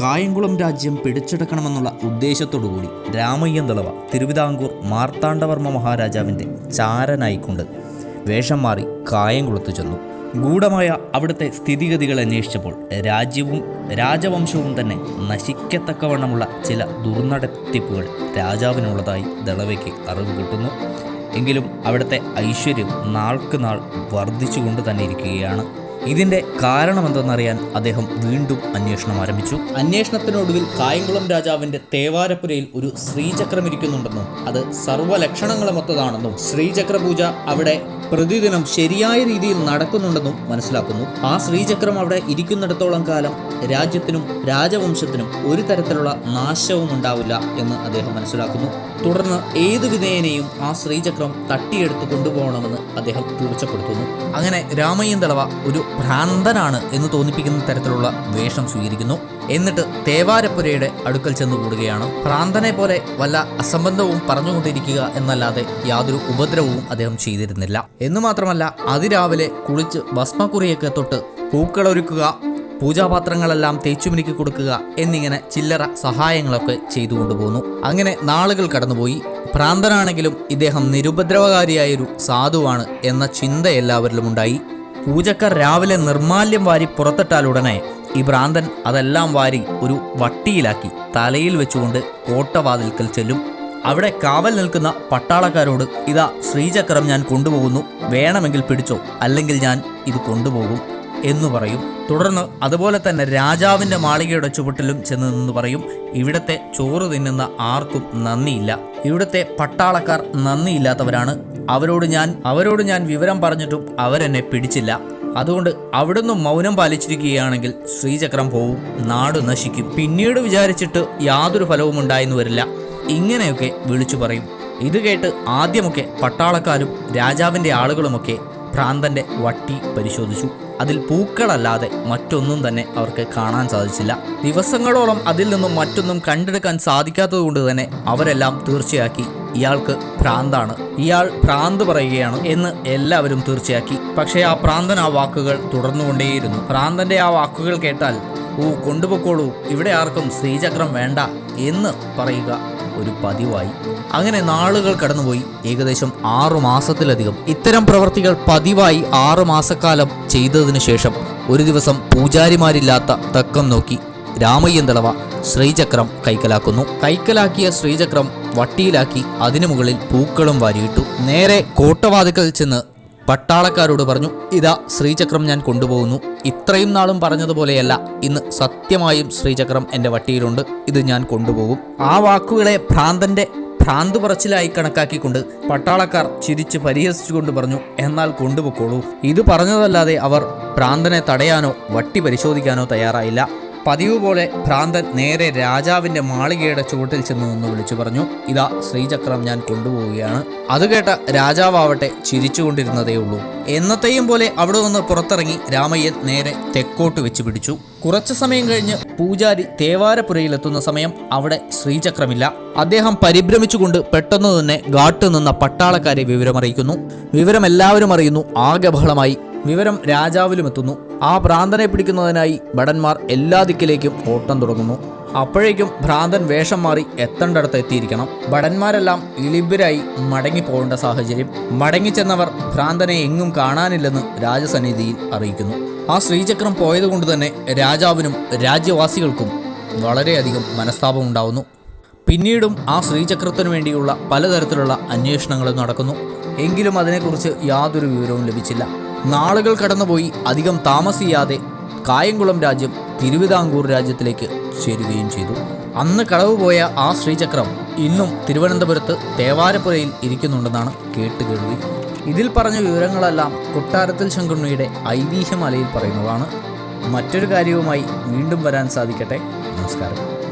കായംകുളം രാജ്യം പിടിച്ചെടുക്കണമെന്നുള്ള ഉദ്ദേശത്തോടുകൂടി രാമയ്യൻ തളവ തിരുവിതാംകൂർ മാർത്താണ്ഡവർമ്മ മഹാരാജാവിന്റെ ചാരനായിക്കൊണ്ട് വേഷം മാറി കായംകുളത്ത് ചെന്നു. ഗൂഢമായ അവിടുത്തെ സ്ഥിതിഗതികൾ അന്വേഷിച്ചപ്പോൾ രാജ്യവും രാജവംശവും തന്നെ നശിക്കത്തക്കവണ്ണമുള്ള ചില ദുർനടത്തിപ്പുകൾ രാജാവിനുള്ളതായി ദളവയ്ക്ക് അറിവ് കിട്ടുന്നു. എങ്കിലും അവിടുത്തെ ഐശ്വര്യം നാൾക്ക് നാൾ വർദ്ധിച്ചുകൊണ്ട് തന്നെ ഇരിക്കുകയാണ് ഇതിന്റെ കാരണം എന്തെന്നറിയാൻ അദ്ദേഹം വീണ്ടും അന്വേഷണം ആരംഭിച്ചു. അന്വേഷണത്തിനൊടുവിൽ കായംകുളം രാജാവിന്റെ തേവാരപ്പുരയിൽ ഒരു ശ്രീചക്രം ഇരിക്കുന്നുണ്ടെന്നും അത് സർവലക്ഷണങ്ങളുമൊത്തതാണെന്നും ശ്രീചക്ര പൂജ അവിടെ പ്രതിദിനം ശരിയായ രീതിയിൽ നടക്കുന്നുണ്ടെന്നും മനസ്സിലാക്കുന്നു. ആ ശ്രീചക്രം അവിടെ ഇരിക്കുന്നിടത്തോളം കാലം രാജ്യത്തിനും രാജവംശത്തിനും ഒരു തരത്തിലുള്ള നാശവും ഉണ്ടാവില്ല എന്ന് അദ്ദേഹം മനസ്സിലാക്കുന്നു. തുടർന്ന് ഏതു വിധേയനെയും ആ ശ്രീചക്രം തട്ടിയെടുത്ത് കൊണ്ടുപോകണമെന്ന് അദ്ദേഹം തീർച്ചപ്പെടുത്തുന്നു. അങ്ങനെ രാമയ്യൻ തളവ ഒരു ഭ്രാന്തനാണ് എന്ന് തോന്നിപ്പിക്കുന്ന തരത്തിലുള്ള വേഷം സ്വീകരിക്കുന്നു. എന്നിട്ട് തേവാരപ്പുരയുടെ അടുക്കൽ ചെന്നു കൂടുകയാണ്. ഭ്രാന്തനെ പോലെ വല്ല അസംബന്ധവും പറഞ്ഞുകൊണ്ടിരിക്കുക എന്നല്ലാതെ യാതൊരു ഉപദ്രവവും അദ്ദേഹം ചെയ്തിരുന്നില്ല. എന്നു മാത്രമല്ല അതിരാവിലെ കുളിച്ച് ഭസ്മക്കുറിയൊക്കെ തൊട്ട് പൂക്കളൊരുക്കുക പൂജാപാത്രങ്ങളെല്ലാം തേച്ചുമിനുക്കി കൊടുക്കുക എന്നിങ്ങനെ ചില്ലറ സഹായങ്ങളൊക്കെ ചെയ്തു കൊണ്ടുപോകുന്നു അങ്ങനെ നാളുകൾ കടന്നുപോയി. ഭ്രാന്തനാണെങ്കിലും ഇദ്ദേഹം നിരുപദ്രവകാരിയായൊരു സാധുവാണ് എന്ന ചിന്ത എല്ലാവരിലും ഉണ്ടായി പൂജക്കാർ രാവിലെ നിർമാല്യം വാരി പുറത്തിട്ടാലുടനെ ഈ ഭ്രാന്തൻ അതെല്ലാം വാരി ഒരു വട്ടിയിലാക്കി തലയിൽ വെച്ചുകൊണ്ട് കോട്ടവാതിൽക്കൽ ചെല്ലും. അവിടെ കാവൽ നിൽക്കുന്ന പട്ടാളക്കാരോട് ഇതാ ശ്രീചക്രം ഞാൻ കൊണ്ടുപോകുന്നു വേണമെങ്കിൽ പിടിച്ചോ അല്ലെങ്കിൽ ഞാൻ ഇത് കൊണ്ടുപോകും എന്ന് പറയും. തുടർന്ന് അതുപോലെ തന്നെ രാജാവിന്റെ മാളികയുടെ ചുവട്ടിലും ചെന്ന് നിന്ന് പറയും ഇവിടത്തെ ചോറ് തിന്നുന്ന ആർക്കും നന്ദിയില്ല. ഇവിടുത്തെ പട്ടാളക്കാർ നന്ദിയില്ലാത്തവരാണ് അവരോട് ഞാൻ അവരോട് ഞാൻ വിവരം പറഞ്ഞിട്ടും അവരെന്നെ പിടിച്ചില്ല. അതുകൊണ്ട് അവിടുന്ന് മൗനം പാലിച്ചിരിക്കുകയാണെങ്കിൽ ശ്രീചക്രം പോവും നാട് നശിക്കും. പിന്നീട് വിചാരിച്ചിട്ട് യാതൊരു ഫലവും ഉണ്ടായെന്ന് വരില്ല. ഇങ്ങനെയൊക്കെ വിളിച്ചു പറയും. ഇത് കേട്ട് ആദ്യമൊക്കെ പട്ടാളക്കാരും രാജാവിന്റെ ആളുകളുമൊക്കെ ഭ്രാന്തന്റെ വട്ടി പരിശോധിച്ചു. അതിൽ പൂക്കളല്ലാതെ മറ്റൊന്നും തന്നെ അവർക്ക് കാണാൻ സാധിച്ചില്ല. ദിവസങ്ങളോളം അതിൽ നിന്നും മറ്റൊന്നും കണ്ടെടുക്കാൻ സാധിക്കാത്തതുകൊണ്ട് തന്നെ അവരെല്ലാം തീർച്ചയാക്കി ഇയാൾക്ക് ഭ്രാന്താണ്. ഇയാൾ ഭ്രാന്ത് പറയുകയാണ് എന്ന് എല്ലാവരും തീർച്ചയാക്കി. പക്ഷേ ആ ഭ്രാന്തൻ ആ വാക്കുകൾ തുടർന്നുകൊണ്ടേയിരുന്നു. ഭ്രാന്തന്റെ ആ വാക്കുകൾ കേട്ടാൽ ഓ കൊണ്ടുപോക്കോളൂ ഇവിടെ ആർക്കും ശ്രീചക്രം വേണ്ട എന്ന് പറയുക ഒരു പതിവായി. അങ്ങനെ നാളുകൾ കടന്നുപോയി. ഏകദേശം ആറു മാസത്തിലധികം. ഇത്തരം പ്രവൃത്തികൾ പതിവായി ആറു മാസക്കാലം ചെയ്തതിനു ശേഷം ഒരു ദിവസം പൂജാരിമാരില്ലാത്ത തക്കം നോക്കി. രാമയ്യൻ തളവ ശ്രീചക്രം കൈക്കലാക്കുന്നു. കൈക്കലാക്കിയ ശ്രീചക്രം വട്ടിയിലാക്കി അതിനു മുകളിൽ പൂക്കളും വാരിയിട്ടു. നേരെ കോട്ടവാതിക്കൽ ചെന്ന് പട്ടാളക്കാരോട് പറഞ്ഞു ഇതാ ശ്രീചക്രം ഞാൻ കൊണ്ടുപോകുന്നു. ഇത്രയും നാളും പറഞ്ഞതുപോലെയല്ല. ഇന്ന് സത്യമായും ശ്രീചക്രം എന്റെ വട്ടിയിലുണ്ട്. ഇത് ഞാൻ കൊണ്ടുപോകും. ആ വാക്കുകളെ ഭ്രാന്തന്റെ ഭ്രാന്ത് പറച്ചിലായി കണക്കാക്കിക്കൊണ്ട് പട്ടാളക്കാർ ചിരിച്ച് പരിഹസിച്ചുകൊണ്ട് പറഞ്ഞു എന്നാൽ കൊണ്ടുപോയിക്കോളൂ ഇത് പറഞ്ഞതല്ലാതെ അവർ ഭ്രാന്തനെ തടയാനോ വട്ടി പരിശോധിക്കാനോ തയ്യാറായില്ല. പതിവ് പോലെ ഭ്രാന്തൻ നേരെ രാജാവിന്റെ മാളികയുടെ ചുവട്ടിൽ ചെന്ന് നിന്ന് വിളിച്ചു പറഞ്ഞു. ഇതാ ശ്രീചക്രം ഞാൻ കൊണ്ടുപോവുകയാണ്. അത് കേട്ട രാജാവട്ടെ ചിരിച്ചുകൊണ്ടിരുന്നതേ ഉള്ളൂ. എന്നത്തെയും പോലെ അവിടെ നിന്ന് പുറത്തിറങ്ങി രാമയ്യൻ നേരെ തെക്കോട്ട് വെച്ച് പിടിച്ചു. കുറച്ചു സമയം കഴിഞ്ഞ് പൂജാരി തേവാരപ്പുരയിലെത്തുന്ന സമയം അവിടെ ശ്രീചക്രമില്ല. അദ്ദേഹം പരിഭ്രമിച്ചുകൊണ്ട് പെട്ടെന്ന് തന്നെ ഗാട്ട് നിന്ന പട്ടാളക്കാരെ വിവരമറിയിക്കുന്നു. വിവരം എല്ലാവരും അറിയുന്നു. ആകെ ബഹളമായി വിവരം രാജാവിലും എത്തുന്നു. ആ ഭ്രാന്തനെ പിടിക്കുന്നതിനായി ഭടന്മാർ എല്ലാ ദിക്കിലേക്കും ഓട്ടം തുടങ്ങുന്നു. അപ്പോഴേക്കും ഭ്രാന്തൻ വേഷം മാറി എത്തേണ്ടടുത്ത് എത്തിയിരിക്കണം. ഭടന്മാരെല്ലാം ഇളിബരായി മടങ്ങിപ്പോകേണ്ട സാഹചര്യം. മടങ്ങിച്ചെന്നവർ ഭ്രാന്തനെ എങ്ങും കാണാനില്ലെന്ന് രാജസന്നിധിയിൽ അറിയിക്കുന്നു. ആ ശ്രീചക്രം പോയതുകൊണ്ട് തന്നെ രാജാവിനും രാജ്യവാസികൾക്കും വളരെയധികം മനസ്താപമുണ്ടാവുന്നു പിന്നീടും ആ ശ്രീചക്രത്തിനു വേണ്ടിയുള്ള പലതരത്തിലുള്ള അന്വേഷണങ്ങളും നടക്കുന്നു. എങ്കിലും അതിനെക്കുറിച്ച് യാതൊരു വിവരവും ലഭിച്ചില്ല. നാളുകൾ കടന്നുപോയി അധികം താമസിയാതെ കായംകുളം രാജ്യം തിരുവിതാംകൂർ രാജ്യത്തിലേക്ക് ചേരുകയും ചെയ്തു. അന്ന് കളവുപോയ ആ ശ്രീചക്രം ഇന്നും തിരുവനന്തപുരത്ത് തേവാരപ്പുരയിൽ ഇരിക്കുന്നുണ്ടെന്നാണ് കേട്ടുകേൾവി. ഇതിൽ പറഞ്ഞ വിവരങ്ങളെല്ലാം കൊട്ടാരത്തിൽ ശങ്കുണ്ണിയുടെ ഐതിഹ്യമലയിൽ പറയുന്നതാണ്. മറ്റൊരു കാര്യവുമായി വീണ്ടും വരാൻ സാധിക്കട്ടെ. നമസ്കാരം.